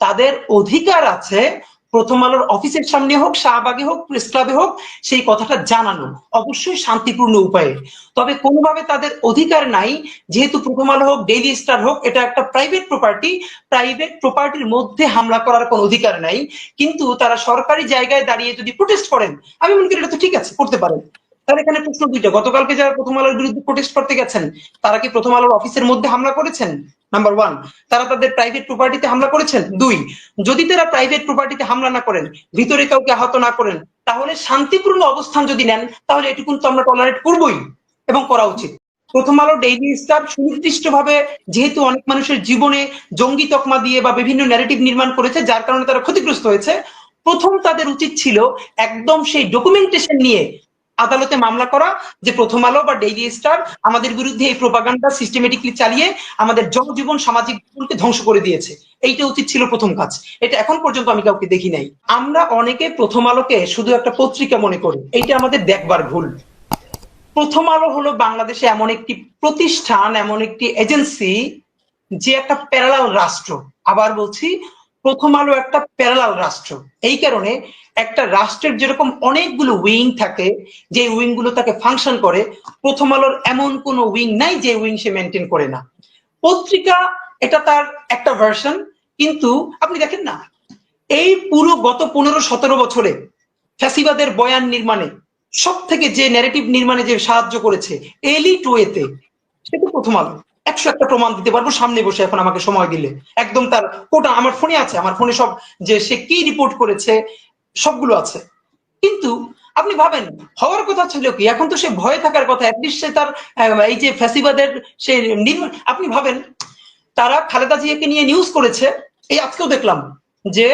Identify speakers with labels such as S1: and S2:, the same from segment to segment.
S1: তাদের অধিকার আছে, প্রথম আলোর অফিসের সামনে হোক, শাহবাগে হোক, প্রেস ক্লাবে হোক, সেই কথাটা জানানো অবশ্যই শান্তিপূর্ণ উপায়ে। তবে কোনোভাবে তাদের অধিকার নাই, যেহেতু প্রথম আলো হোক ডেইলি স্টার হোক, এটা একটা প্রাইভেট প্রপার্টি প্রাইভেট প্রপার্টির মধ্যে হামলা করার কোনো অধিকার নাই। কিন্তু তারা সরকারি জায়গায় দাঁড়িয়ে যদি প্রোটেস্ট করেন, আমি মনে করি এটা তো ঠিক আছে, করতে পারেন। তাহলে এখানে প্রশ্ন দুইটা। গতকালকে যারা প্রথম আলোর বিরুদ্ধে প্রোটেস্ট করতে গেছেন, তারা কি প্রথম আলোর অফিসের মধ্যে হামলা করেছেন? নাম্বার ওয়ান তারা তাদের প্রাইভেট প্রপার্টিতে হামলা করেছেন? দুই, যদি তারা প্রাইভেট প্রপার্টিতে হামলা না করেন, ভিতরে কাউকে আহত না করেন, তাহলে শান্তিপূর্ণ অবস্থান যদি নেন, তাহলে এটুকুন তো আমরা টলারেট করবই এবং করা উচিত। প্রথম আলো ডেইলি স্টার সুনির্দিষ্টভাবে যেহেতু অনেক মানুষের জীবনে জঙ্গি তকমা দিয়ে বা বিভিন্ন ন্যারেটিভ নির্মাণ করেছে, যার কারণে তারা ক্ষতিগ্রস্ত হয়েছে, প্রথম তাদের উচিত ছিল একদম সেই ডকুমেন্টেশন নিয়ে আদালতে মামলা করা যে প্রথম আলো বা ডেইলি স্টার আমাদের বিরুদ্ধে এই প্রোপাগান্ডা সিস্টেমেটিকলি চালিয়ে আমাদের জনজীবন সামাজিক জীবনকে ধ্বংস করে দিয়েছে। এইটা উচিত ছিল প্রথম কাজ। এটা এখন পর্যন্ত আমি কাউকে দেখি নাই। আমরা অনেকে প্রথম আলোকে শুধু একটা পত্রিকা মনে করি। এইটা আমাদের দেখবার ভুল। প্রথম আলো হলো বাংলাদেশে এমন একটি প্রতিষ্ঠান, এমন একটি এজেন্সি যে একটা প্যারালাল রাষ্ট্র। আবার বলছি প্রথম আলো একটা প্যারালাল রাষ্ট্র। এই কারণে একটা রাষ্ট্রের যেরকম অনেকগুলো উইং থাকে যে উইংগুলো তাকে ফাংশন করে, প্রথম আলোর এমন কোনো উইং নাই যে উইং সে মেনটেন করে না। পত্রিকা এটা তার একটা ভার্সন কিন্তু আপনি দেখেন না, এই পুরো গত পনেরো সতেরো বছরে ফ্যাসিবাদের বয়ান নির্মাণে সব থেকে যে ন্যারেটিভ নির্মাণে যে সাহায্য করেছে এলি এলিট ওয়েতে সেটা প্রথম আলো। একশো একটা প্রমাণ দিতে পারব, সামনে বসে এখন আমাকে সময় দিলে। একদম তার কোটা আমার ফোনে আছে, আমার ফোনে সব যে সে কি রিপোর্ট করেছে, সবগুলো আছে। কিন্তু আপনি ভাবেন, হওয়ার কথা ছিল কি, এখন তো সে ভয়ে থাকার কথা অ্যাটলিস্ট সে তার এই যে ফ্যাসিবাদের সে আপনি ভাবেন, তারা খালেদা জিয়াকে নিয়ে নিউজ করেছে, এই আজকেও দেখলাম যে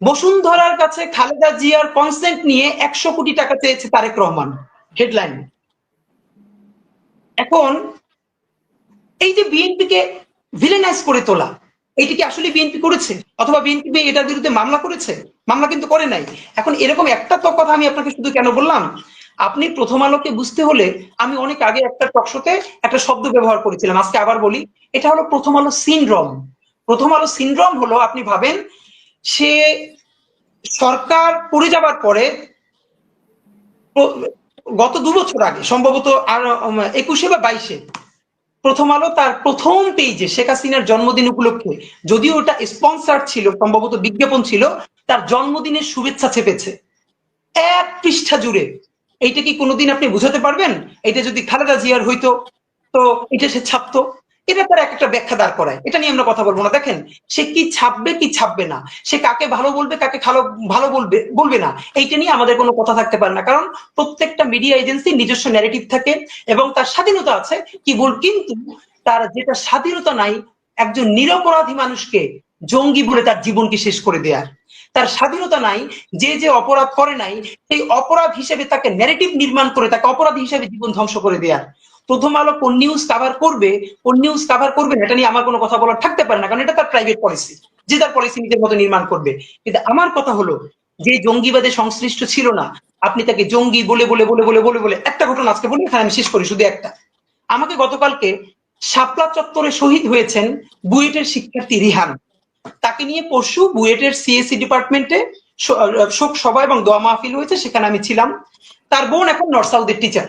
S1: বসুন্ধরার কাছে খালেদা জিয়ার কনসেন্ট নিয়ে একশো কোটি টাকা চেয়েছে তারেক রহমান হেডলাইন এখন এই যে বিএনপিকে ভিলেনাইজ করে তোলা এইটা কি আসলে বিএনপি করেছে? অথবা বিএনপি এটার বিরুদ্ধে মামলা করেছে? মামলা কিন্তু করে নাই। এখন এরকম একটা তো কথা আমি আপনাকে শুধু কেন বললাম? আপনি প্রথম আলোকে বুঝতে হলে আমি অনেক আগে একটা টকশোতে একটা শব্দ ব্যবহার করেছিলাম। আজকে আবার বলি, এটা হলো প্রথম আলো সিনড্রম প্রথম আলো সিনড্রম হলো, আপনি ভাবেন, সে সরকার পড়ে যাবার পরে, গত দু বছর আগে, সম্ভবত আর একুশে বা বাইশে প্রথম আলো তার প্রথম পেজে শেখ হাসিনার জন্মদিন উপলক্ষে, যদিও ওটা স্পন্সার ছিল, সম্ভবত বিজ্ঞাপন ছিল, তার জন্মদিনের শুভেচ্ছা চেপেছে এক পৃষ্ঠা জুড়ে। এইটা কি কোনোদিন আপনি বুঝাতে পারবেন? এটা যদি খালেদা জিয়ার হইতো, তো এটা সে ছাপতো। এটা তার একটা ব্যাখ্যা দাঁড় করায়। এটা নিয়ে আমরা কথা বলব না। দেখেন, সে কি ছাপবে কি ছাপবে না? সে কাকে ভালো বলবে, কাকে ভালো ভালো বলবে বলবে না। এইটা নিয়ে আমাদের কোনো কথা থাকতে পারে না। কারণ প্রত্যেকটা মিডিয়া এজেন্সি নিজস্ব ন্যারেটিভ থাকে এবং তার স্বাধীনতা আছে কি বল কিন্তু তার যেটা স্বাধীনতা নাই, একজন নিরপরাধী মানুষকে জঙ্গি বলে তার জীবনকে শেষ করে দেয়ার। তার স্বাধীনতা নাই, যে যে অপরাধ করে নাই, সেই অপরাধ হিসেবে তাকে ন্যারেটিভ নির্মাণ করে, তাকে অপরাধী হিসেবে জীবন ধ্বংস করে দেয়ার। প্রথম আলো কোন নিউজ কাভার করবে, কোন নিউজ কাভার করবে এটা নিয়ে আমার কোনো কথা বলার থাকতে পারে না, কারণ এটা তার প্রাইভেট পলিসি যে তার পলিসি নিজের মতো নির্মাণ করবে। কিন্তু আমার কথা হলো, যে জঙ্গিবাদে সংশ্লিষ্ট ছিল না, আপনি তাকে জঙ্গি বলে বলে বলে বলে বলে বলে একটা ঘটনা আজকে বলে, এখানে আমি শেষ করি শুধু একটা। আমাকে গতকালকে শাপলা চত্বরে শহীদ হয়েছেন বুয়েটের শিক্ষার্থী রিহান। তাকে নিয়ে পরশু বুয়েটের সিএসসি ডিপার্টমেন্টে শোক সভা এবং দোয়া মাহফিল হয়েছে, সেখানে আমি ছিলাম। তার বোন এখন নর্থ সাউথের টিচার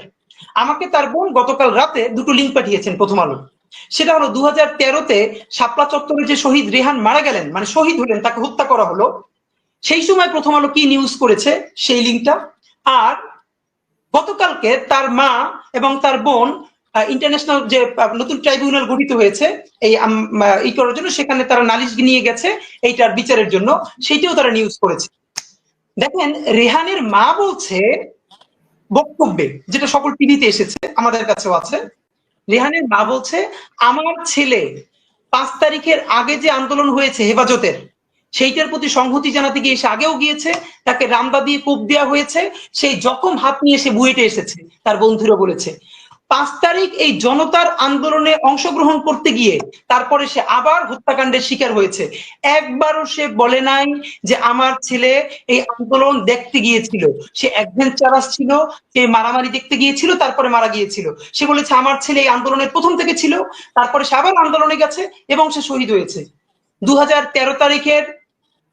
S1: আমাকে তার বোন গতকাল রাতে দুটো লিঙ্ক পাঠিয়েছেন প্রথম আলো। সেটা হলো দু হাজার তেরোতে শাপলা চত্বরে যে শহীদ রেহান মারা গেলেন মানে শহীদ হলেন, তাকে হত্যা করা হলো, সেই সময় প্রথম আলো কি নিউজ করেছে? সেই লিঙ্কটা আর গতকালকে তার মা এবং তার বোন ইন্টারন্যাশনাল যে নতুন ট্রাইব্যুনাল গঠিত হয়েছে, এই ই করার জন্য সেখানে তারা নালিশ নিয়ে গেছে এইটার বিচারের জন্য। সেইটাও তারা নিউজ করেছে। দেখেন, রেহানের মা বলছে বক্তব্যে, যেটা সকল টিভিতে এসেছে, আমাদের কাছেও আছে। রেহানের মা বলছে, আমার ছেলে পাঁচ তারিখের আগে যে আন্দোলন হয়েছে হেফাজতের, সেইটার প্রতি সংহতি জানাতে গিয়ে সে আগেও গিয়েছে, তাকে রামদা দিয়ে কোপ দেওয়া হয়েছে, সেই জখম হাত নিয়ে সে বুয়েটে এসেছে, তার বন্ধুরা বলেছে। পাঁচ তারিখ এই জনতার আন্দোলনে অংশগ্রহণ করতে গিয়ে তারপরে সে আবার হত্যাকাণ্ডের শিকার হয়েছে। একবারও সে বলে নাই যে আমার ছেলে এই আন্দোলন দেখতে গিয়েছিল। সে অ্যাডভেঞ্চারাস ছিল, সে মারামারি দেখতে গিয়েছিল, তারপরে মারা গিয়েছিল। সে বলেছে, আমার ছেলে এই আন্দোলনের প্রথম থেকে ছিল। তারপরে সে আবার আন্দোলনে গেছে এবং সে শহীদ হয়েছে। দু হাজার তেরো তারিখের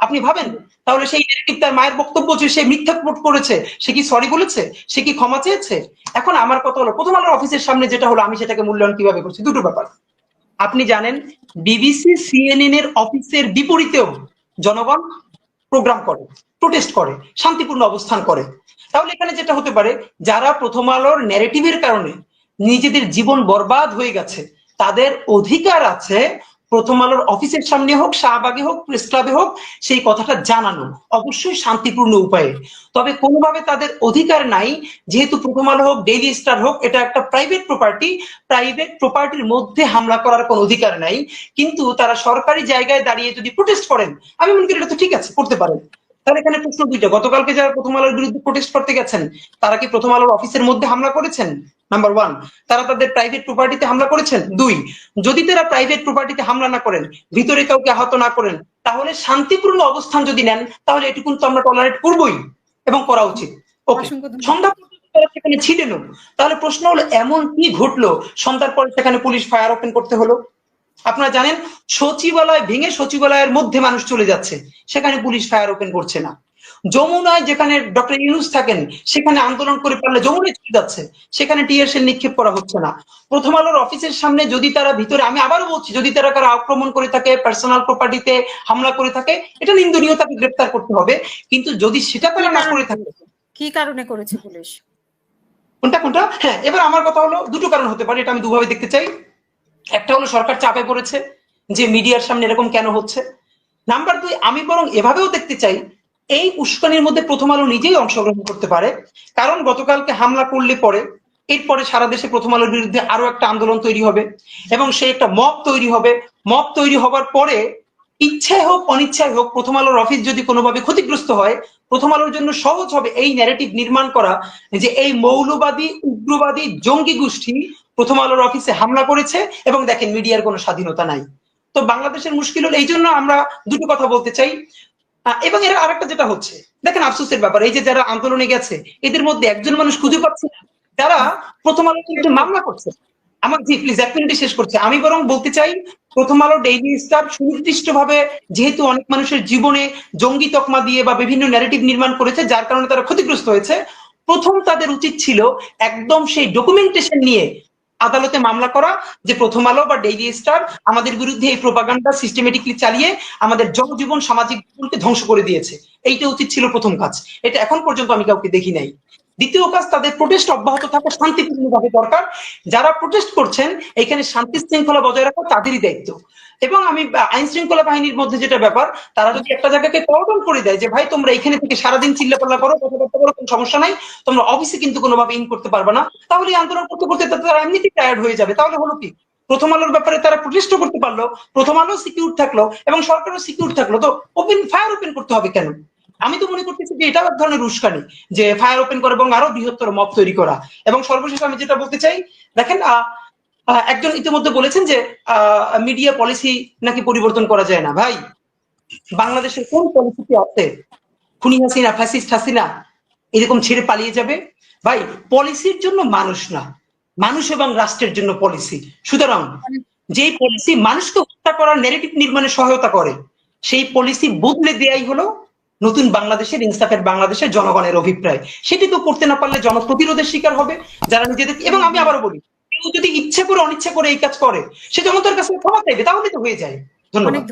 S1: আপনি ভাবেন? তাহলে সেই নেগেটিভ তার মায়ের বক্তব্য যে সে মিথ্যা করেছে, সে কি সরি বলেছে? সে কি ক্ষমা চেয়েছে? এখন আমার কথা হলো, প্রথম আলোর অফিসের সামনে যেটা হলো, আমি সেটাকে মূল্যায়ন কীভাবে করছি? দুটো ব্যাপার। আপনি জানেন বিবিসি সিএনএন এর অফিসের বিপরীতেও জনগণ প্রোগ্রাম করে প্রোটেস্ট করে, শান্তিপূর্ণ অবস্থান করে। তাহলে এখানে যেটা হতে পারে, যারা প্রথম আলোর ন্যারেটিভের কারণে নিজেদের জীবন বরবাদ হয়ে গেছে, তাদের অধিকার আছে প্রথম আলোর অফিসের সামনে হোক, শাহবাগে হোক, প্রেস ক্লাবে হোক, সেই কথাটা জানানো অবশ্যই শান্তিপূর্ণ উপায়ে। তবে কোনোভাবে তাদের অধিকার নাই, যেহেতু প্রথম আলো হোক ডেইলি স্টার হোক, এটা একটা প্রাইভেট প্রপার্টি প্রাইভেট প্রপার্টির মধ্যে হামলা করার কোনো অধিকার নাই। কিন্তু তারা সরকারি জায়গায় দাঁড়িয়ে যদি প্রোটেস্ট করেন, আমি মনে করি এটা তো ঠিক আছে, করতে পারেন। তাহলে এখানে প্রশ্ন দুইটা। গতকালকে যারা প্রথম আলোর বিরুদ্ধে প্রোটেস্ট করতে গেছেন তারা কি প্রথম আলোর অফিসের মধ্যে হামলা করেছেন? নাম্বার ওয়ান তারা তাদের প্রাইভেট প্রপার্টিতে হামলা করেছেন? দুই যদি তারা প্রাইভেট প্রপার্টিতে হামলা না করেন ভিতরে কাউকে আহত না করেন তাহলে শান্তিপূর্ণ অবস্থান যদি নেন তাহলে এটুকুন তো আমরা টলারেট করবোই এবং করা উচিত। ওকে সন্ধ্যা তারা সেখানে ছিলেন তাহলে প্রশ্ন হলো এমন কি ঘটলো? সন্ধ্যার পরে সেখানে পুলিশ ফায়ার ওপেন করতে হলো? আপনারা জানেন সচিবালয় ভেঙে সচিবালয়ের মধ্যে মানুষ চলে যাচ্ছে সেখানে পুলিশ ফায়ার ওপেন করছে না। যমুনায় যেখানে ডক্টর ইউনুস থাকেন সেখানে আন্দোলন করে পারলে যমুনায় চলে যাচ্ছে সেখানে টিএসএল নিক্ষেপ করা হচ্ছে না। প্রথম আলোর অফিসের সামনে যদি তারা ভিতরে আমি আবারও বলছি যদি তারা কারও আক্রমণ করে থাকে পার্সোনাল প্রপার্টিতে হামলা করে থাকে এটা নিন্দনীয় তাকে গ্রেপ্তার করতে হবে। কিন্তু যদি সেটা তারা না করে থাকে
S2: কি কারণে করেছে পুলিশ?
S1: কোনটা কোনটা? হ্যাঁ এবার আমার কথা হলো দুটো কারণ হতে পারে এটা আমি দুভাবে দেখতে চাই। একটা হলো সরকার চাপে পড়েছে যে মিডিয়ার সামনে এরকম কেন হচ্ছে। নাম্বার দুই, আমি বরং এভাবেও দেখতে চাই, এই উস্কানির মধ্যে প্রথম আলো নিজেই অংশগ্রহণ করতে পারে। কারণ গতকালকে হামলা করলে পরে, এরপরে সারা দেশে প্রথম আলোর বিরুদ্ধে আরও একটা আন্দোলন তৈরি হবে এবং সে একটা মব তৈরি হবে। মব তৈরি হবার পরে ইচ্ছায় হোক, অনিচ্ছায় হোক, প্রথম আলোর অফিস যদি কোনোভাবে ক্ষতিগ্রস্ত হয়, প্রথম আলোর জন্য সহজ হবে এই ন্যারেটিভ নির্মাণ করা যে এই মৌলবাদী, উগ্রবাদী, জঙ্গি গোষ্ঠী প্রথম আলোর অফিসে হামলা করেছে এবং দেখেন মিডিয়ার কোনো স্বাধীনতা নাই। তো বাংলাদেশের মুশকিল হলো, এই জন্য আমরা দুটো কথা বলতে চাই। এবং এর আরেকটা যেটা হচ্ছে, দেখেন আফসোসের ব্যাপার, এই যে যারা আন্দোলনে গেছে, এদের মধ্যে একজন মানুষ খুঁজে পাচ্ছে না। যারা প্রথম আলো কিন্তু মামলা করছে, আমার জি প্লিজ এক মিনিটে শেষ করছে। আমি বরং বলতে চাই, প্রথম আলো ডেইলি স্টার সুনির্দিষ্ট ভাবে যেহেতু অনেক মানুষের জীবনে জঙ্গি তকমা দিয়ে বা বিভিন্ন ন্যারেটিভ নির্মাণ করেছে, যার কারণে তারা ক্ষতিগ্রস্ত হয়েছে, প্রথম তাদের উচিত ছিল একদম সেই ডকুমেন্টেশন নিয়ে আদালতে মামলা করা যে প্রথম আলো বা ডেইলি স্টার আমাদের বিরুদ্ধে এই প্রোপাগান্ডা সিস্টেমেটিকলি চালিয়ে আমাদের জনজীবন সামাজিক জীবনকে ধ্বংস করে দিয়েছে। এইটা উচিত ছিল প্রথম কাজ। এটা এখন পর্যন্ত আমি কাউকে দেখি নাই। দ্বিতীয় কাজ, তাদের প্রোটেস্ট অব্যাহত থাকা শান্তিপূর্ণভাবে দরকার। যারা প্রোটেস্ট করছেন এখানে শান্তি শৃঙ্খলা বজায় রাখা তাদেরই দায়িত্ব। এবং আমি আইন শৃঙ্খলা বাহিনীর মধ্যে যেটা ব্যাপার তারা যদি একটা জায়গাকে কর্ডন করে দেয় যে ভাই তোমরা এখানে থেকে সারাদিন চিল্লাপাল্লা করো কথাবার্তা করো কোনো সমস্যা নাই তোমরা অফিসে কিন্তু কোনোভাবে ইন করতে পারবে না। তাহলে আন্দোলন করতে করতে তারা এমনিতেই টায়ার্ড হয়ে যাবে। তাহলে হলো কি? প্রথম আলোর ব্যাপারে তারা প্রোটেস্টও করতে পারল প্রথম আলো সিকিউর থাকল এবং সরকারও সিকিউর থাকল। তো ওপেন ফায়ার ওপেন করতে হবে কেন? আমি তো মনে করতেছি যে এটাও এক ধরনের উস্কানি যে ফায়ার ওপেন করা এবং আরও বৃহত্তর মব তৈরি করা। এবং সর্বশেষ আমি যেটা বলতে চাই দেখেন আহ, একজন ইতিমধ্যে বলেছেন যে মিডিয়া পলিসি নাকি পরিবর্তন করা যায় না। ভাই, বাংলাদেশের কোন পলিসিতে আছে? খুনি হাসিনা ফ্যাসিস্ট হাসিনা, এরকম ছেড়ে পালিয়ে যাবে? ভাই পলিসির জন্য মানুষ না। মানুষ এবং রাষ্ট্রের জন্য পলিসি সুতরাং যে পলিসি মানুষকে হত্যা করার নেগেটিভ নির্মাণে সহায়তা করে, সেই পলিসি বদলে দেয়াই হলো নতুন বাংলাদেশের, ইনসাফের বাংলাদেশের জনগণের অভিপ্রায়। সেটি তো করতে না পারলে জনপ্রতিরোধের শিকার হবে যারা নিজেদের এবং আমি আবারও বলি কেউ যদি ইচ্ছে করে, অনিচ্ছা করে এই কাজ করে, সে জনতার কাছে ক্ষমা চাইবে, তাহলে তো হয়ে যায়।
S2: ধন্যবাদ।